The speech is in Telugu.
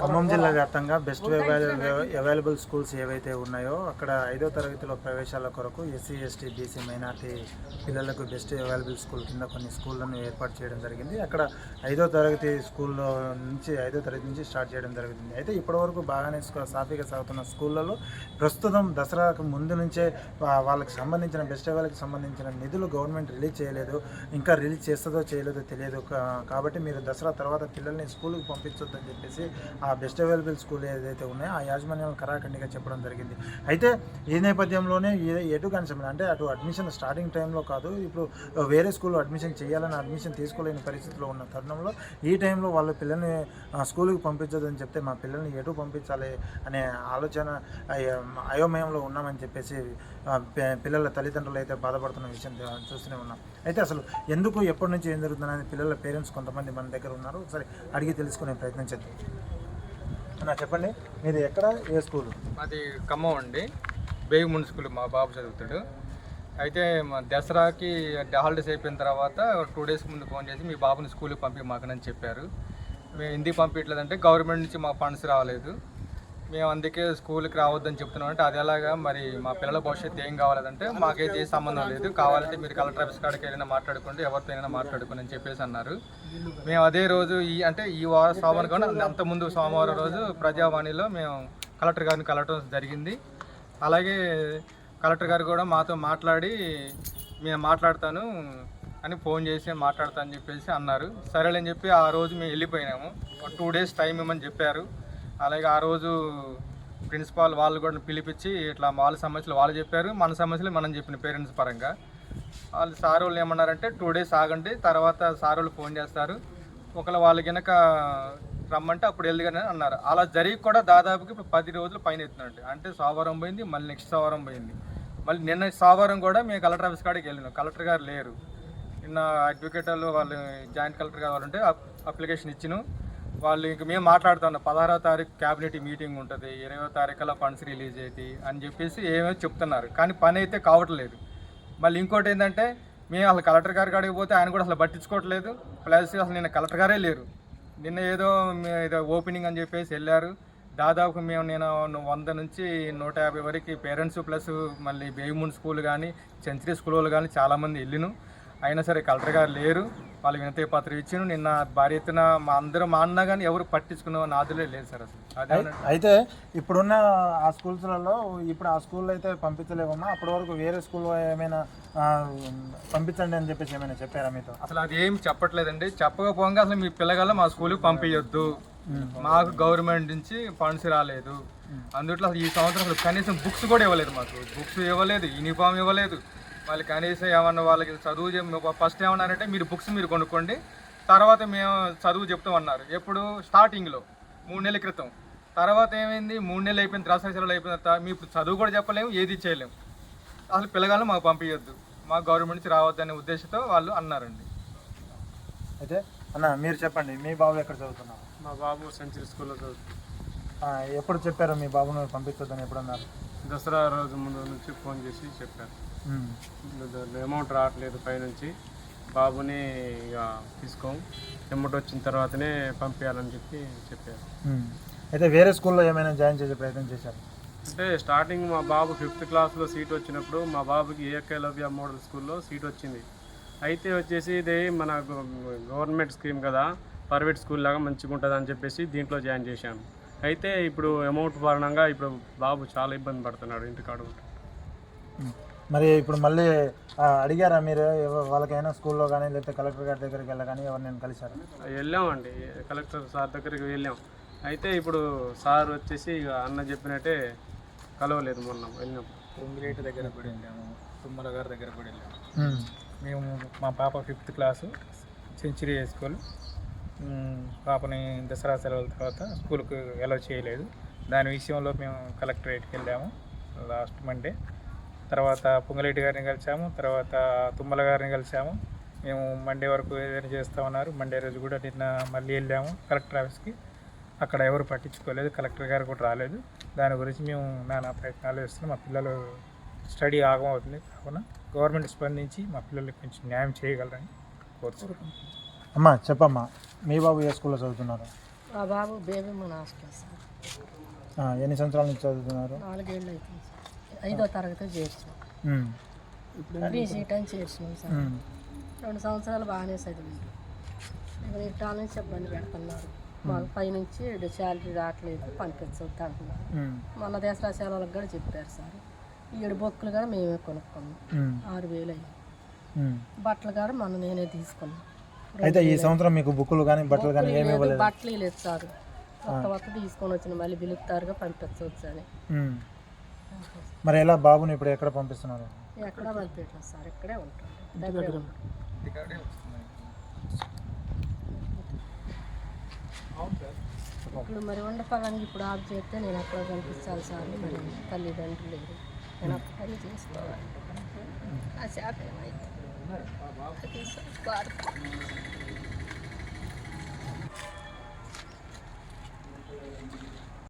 ఖమ్మం జిల్లా వ్యాప్తంగా బెస్ట్ అవైలబుల్ స్కూల్స్ ఏవైతే ఉన్నాయో అక్కడ ఐదో తరగతిలో ప్రవేశాల కొరకు ఎస్సీ ఎస్టీ బీసీ మైనార్టీ పిల్లలకు బెస్ట్ అవైలబుల్ స్కూల్ కింద కొన్ని స్కూళ్ళను ఏర్పాటు చేయడం జరిగింది. అక్కడ ఐదో తరగతి స్కూల్లో నుంచి ఐదో తరగతి నుంచి స్టార్ట్ చేయడం జరుగుతుంది అయితే ఇప్పటివరకు బాగానే సాఫీగా సాగుతున్న స్కూళ్ళలో ప్రస్తుతం దసరాకు ముందు నుంచే వాళ్ళకి సంబంధించిన బెస్ట్ అవైల్కి సంబంధించిన నిధులు గవర్నమెంట్ రిలీజ్ చేయలేదు. ఇంకా రిలీజ్ చేస్తుందో చేయలేదో తెలియదు. కాబట్టి మీరు దసరా తర్వాత పిల్లల్ని స్కూల్కి పంపించొద్దని చెప్పేసి ఆ ఆ బెస్ట్ అవైలబుల్ స్కూల్ ఏదైతే ఉన్నాయో ఆ యాజమాన్యం కరాఖండిగా చెప్పడం జరిగింది. అయితే ఈ నేపథ్యంలోనే ఎటు కనిసం అంటే అటు అడ్మిషన్ స్టార్టింగ్ టైంలో కాదు ఇప్పుడు వేరే స్కూల్లో అడ్మిషన్ చేయాలని అడ్మిషన్ తీసుకోలేని పరిస్థితిలో ఉన్న తరుణంలో ఈ టైంలో వాళ్ళ పిల్లల్ని స్కూల్కి పంపించదని చెప్తే మా పిల్లల్ని ఎటు పంపించాలి అనే ఆలోచన అయోమయంలో ఉన్నామని చెప్పేసి పిల్లల తల్లిదండ్రులు అయితే బాధపడుతున్న విషయం చూస్తూనే ఉన్నాం. అయితే అసలు ఎందుకు ఎప్పటి నుంచి ఏం జరుగుతుందని పిల్లల పేరెంట్స్ కొంతమంది మన దగ్గర ఉన్నారు. ఒకసారి అడిగి తెలుసుకునే ప్రయత్నం చేద్దాం. అన్న చెప్పండి. మీది ఎక్కడ? ఏ స్కూల్? మాది ఖమ్మం అండి. బేగు స్కూల్ మా బాబు చదువుతాడు. అయితే మా దసరాకి హాలిడేస్ అయిపోయిన తర్వాత టూ డేస్ ముందు ఫోన్ చేసి మీ బాబుని స్కూల్కి పంపి మాకనని చెప్పారు. మేము ఎందుకు పంపించలేదంటే గవర్నమెంట్ నుంచి మా ఫండ్స్ రాలేదు. మేము అందుకే స్కూల్కి రావద్దని చెప్తున్నాం. అంటే అది ఎలాగా మరి మా పిల్లల భవిష్యత్తు ఏం కావాలంటే మాకైతే ఏ సంబంధం లేదు. కావాలంటే మీరు కలెక్టర్ ఆఫీస్ కాడికి వెళ్ళినా మాట్లాడుకోండి ఎవరితోనైనా మాట్లాడుకుని అని చెప్పేసి అన్నారు. మేము అదే రోజు ఈ అంటే ఈ వారం సోమవారం కాకుండా అంత ముందు సోమవారం రోజు ప్రజావాణిలో మేము కలెక్టర్ గారిని కలవటం జరిగింది. అలాగే కలెక్టర్ గారు కూడా మాతో మాట్లాడి మేము మాట్లాడతాను అని ఫోన్ చేసి మాట్లాడతాను అని చెప్పేసి అన్నారు. సరేలేని చెప్పి ఆ రోజు మేము వెళ్ళిపోయినాము. టూ డేస్ టైం ఇవ్వమని చెప్పారు. అలాగే ఆ రోజు ప్రిన్సిపాల్ వాళ్ళు కూడా పిలిపించి ఇట్లా వాళ్ళ సమస్యలు వాళ్ళు చెప్పారు. మన సమస్యలు మనం చెప్పిన పేరెంట్స్ పరంగా. వాళ్ళు సార్ వాళ్ళు ఏమన్నారంటే టూ డేస్ ఆగండి తర్వాత సార్ వాళ్ళు ఫోన్ చేస్తారు. ఒకవేళ వాళ్ళు కనుక రమ్మంటే అప్పుడు వెళ్ళగానే అన్నారు. అలా జరిగి కూడా దాదాపుకి ఇప్పుడు పది రోజులు పైన ఎత్తున్నాడు అంటే సోమవారం పోయింది మళ్ళీ నెక్స్ట్ సోమవారం పోయింది. మళ్ళీ నిన్న సోమవారం కూడా మేము కలెక్టర్ ఆఫీస్ కాడికి వెళ్ళినాం. కలెక్టర్ గారు లేరు. నిన్న అడ్వకేట్ వాళ్ళు వాళ్ళు జాయింట్ కలెక్టర్ గారు ఉంటే అప్లికేషన్ ఇచ్చినాం. వాళ్ళు ఇంక మేము మాట్లాడుతున్నాం పదహారవ తారీఖు క్యాబినెట్ మీటింగ్ ఉంటుంది ఇరవై తారీఖులో ఫండ్స్ రిలీజ్ అవుతాయి అని చెప్పేసి ఏమేమి చెప్తున్నారు. కానీ పని అయితే కావట్లేదు. మళ్ళీ ఇంకోటి ఏంటంటే మేము అసలు కలెక్టర్ గారి కాడికి పోతే ఆయన కూడా అసలు పట్టించుకోవట్లేదు. ప్లస్ అసలు నిన్న కలెక్టర్ గారే లేరు. నిన్న ఏదో ఏదో ఓపెనింగ్ అని చెప్పేసి వెళ్ళారు. దాదాపు మేము నేను వంద నుంచి నూట యాభై వరకు పేరెంట్స్ ప్లస్ మళ్ళీ బేగుమూన్ స్కూల్ కానీ సెంచరీ స్కూల్ వాళ్ళు కానీ చాలామంది వెళ్ళిను. అయినా సరే కలెక్టర్ గారు లేరు. వాళ్ళు వినతి పత్రం ఇచ్చిన నిన్న భారీ ఎత్తున మా అందరూ మా అన్న కానీ ఎవరు పట్టించుకున్న నాదులే లేదు సార్ అసలు. అదే అయితే ఇప్పుడున్న ఆ స్కూల్స్లలో ఇప్పుడు ఆ స్కూల్లో అయితే పంపించలేమమ్మా అప్పటి వరకు వేరే స్కూల్లో ఏమైనా పంపించండి అని చెప్పేసి ఏమైనా చెప్పారా మీతో? అసలు అది ఏం చెప్పట్లేదండి. చెప్పకపోగా అసలు మీ పిల్లగాళ్ళ మా స్కూల్కి పంపించొద్దు మాకు గవర్నమెంట్ నుంచి ఫండ్స్ రాలేదు. అందుట్లో అసలు ఈ సంవత్సరం అసలు కనీసం బుక్స్ కూడా ఇవ్వలేదు మాకు. బుక్స్ ఇవ్వలేదు యూనిఫామ్ ఇవ్వలేదు. వాళ్ళు కనీసం ఏమన్నా వాళ్ళకి చదువు ఫస్ట్ ఏమన్నారంటే మీరు బుక్స్ మీరు కొనుక్కోండి. తర్వాత మేము చదువు చెప్తామన్నారు ఎప్పుడు? స్టార్టింగ్లో మూడు నెలల క్రితం. తర్వాత ఏమైంది? మూడు నెలలు అయిపోయిన దసరా సెలవులు అయిపోయిన తర్వాత మీ చదువు కూడా చెప్పలేము ఏది చేయలేము. అసలు పిల్లగాళ్ళు మాకు పంపించొద్దు మాకు గవర్నమెంట్ నుంచి రావద్దనే ఉద్దేశంతో వాళ్ళు అన్నారండి. అయితే అన్న మీరు చెప్పండి మీ బాబు ఎక్కడ చదువుతున్నారు మా బాబు సెంచరీ స్కూల్లో చదువుతుంది ఆ, ఎప్పుడు చెప్పారు మీ బాబును పంపించొద్దని ఎప్పుడు అన్నారు దసరా రోజు ముందు నుంచి ఫోన్ చేసి చెప్పారు. అమౌంట్ రావట్లేదు పైనుంచి. బాబుని ఇక తీసుకోం. ఎమ్మటి వచ్చిన తర్వాతనే పంపించాలని చెప్పి చెప్పారు. అయితే వేరే స్కూల్లో ఏమైనా జాయిన్ చేసే ప్రయత్నం చేశారు? అంటే స్టార్టింగ్ మా బాబు ఫిఫ్త్ క్లాస్లో సీట్ వచ్చినప్పుడు మా బాబుకి ఏకలవ్య మోడల్ స్కూల్లో సీట్ వచ్చింది. అయితే వచ్చేసి ఇది మన గవ- గవర్నమెంట్ స్కీమ్ కదా ప్రైవేట్ స్కూల్ లాగా మంచిగా ఉంటుంది అని చెప్పేసి దీంట్లో జాయిన్ చేశాను. అయితే ఇప్పుడు అమౌంట్ కారణంగా ఇప్పుడు బాబు చాలా ఇబ్బంది పడుతున్నాడు ఇంటికాడ. మరి ఇప్పుడు మళ్ళీ అడిగారా మీరు? వాళ్ళకైనా స్కూల్లో కానీ లేకపోతే కలెక్టర్ గారి దగ్గరికి వెళ్ళ కానీ ఎవరు నేను కలిశారు వెళ్ళామండి. కలెక్టర్ సార్ దగ్గరికి వెళ్ళాం. అయితే ఇప్పుడు సార్ వచ్చేసి ఇక అన్న చెప్పినట్టే కలవలేదు మొన్న వెళ్ళినప్పుడు పొంగిరేటి దగ్గర కూడా వెళ్ళాము. తుమ్మల గారి దగ్గర కూడా వెళ్ళాము. మేము మా పాప fifth class century high school. పాపని దసరా సెలవుల తర్వాత స్కూల్కి అలౌ చేయలేదు. దాని విషయంలో మేము కలెక్టరేట్కి వెళ్ళాము. Last Monday. తర్వాత పొంగలేటి గారిని కలిసాము తర్వాత తుమ్మల గారిని కలిసాము మేము మండే వరకు ఏదైనా చేస్తామన్నారు మండే రోజు కూడా నిన్న మళ్ళీ వెళ్ళాము కలెక్టర్ ఆఫీస్కి. అక్కడ ఎవరు పట్టించుకోలేదు కలెక్టర్ గారు కూడా రాలేదు. దాని గురించి మేము నానా ప్రయత్నాలు చేస్తున్నాం. మా పిల్లలు స్టడీ ఆగం అవుతుంది కావున గవర్నమెంట్ స్పందించి మా పిల్లలకి కొంచెం న్యాయం చేయగలరని కోరుతున్నాం. అమ్మా చెప్పమ్మా మీ బాబు ఏ స్కూల్లో చదువుతున్నారు? మా బాబు బేబీ మన హాస్టల్ సార్. ఆ, ఎన్ని సంవత్సరాల నుంచి చదువుతున్నారు? నాలుగేళ్ళు అవుతుంది ఐదో తరగతి చేర్చాం ఉమ్, బీ సీట్ అని చేర్చినాం సార్ రెండు సంవత్సరాలు బాగానే చదివింది. ఇప్పుడు ఇట్టాల నుంచి ఇబ్బంది పెడుతున్నారు. మాకు పైనుంచి శాలరీ రావట్లేదు పంపించవద్దు అంటున్నారు. మొన్న దసరా సెలవులకు కూడా చెప్పారు సార్. ఏడు బొక్కులు కూడా మేమే కొనుక్కున్నాం. ఆరు వేలు అయ్యి. బట్టలు కూడా మొన్న నేనే తీసుకున్నాను అయితే ఈ సంవత్సరం మీకు బుక్కులు కానీ బట్టలు కానీ ఏమి బట్టలు లేదు సార్. కొత్త కొత్త తీసుకొని వచ్చిన మళ్ళీ పిలుస్తారుగా పంపించవచ్చు అని. మరి ఎలా బాబుని ఇప్పుడు ఎక్కడ పంపిస్తున్నారు? ఎక్కడ పంపించలేదు సార్ ఇక్కడే ఉంటాడు. దగ్గరే. ఇప్పుడు మరి ఉండపడానికి ఇప్పుడు ఆఫ్ చేస్తే నేను ఎక్కడ పంపించాలి సార్? మరి తల్లిదండ్రులు లేరు. నేను అప్పుడు పని చేసుకోవాలి. ఆ శాఖ ఏమైతే.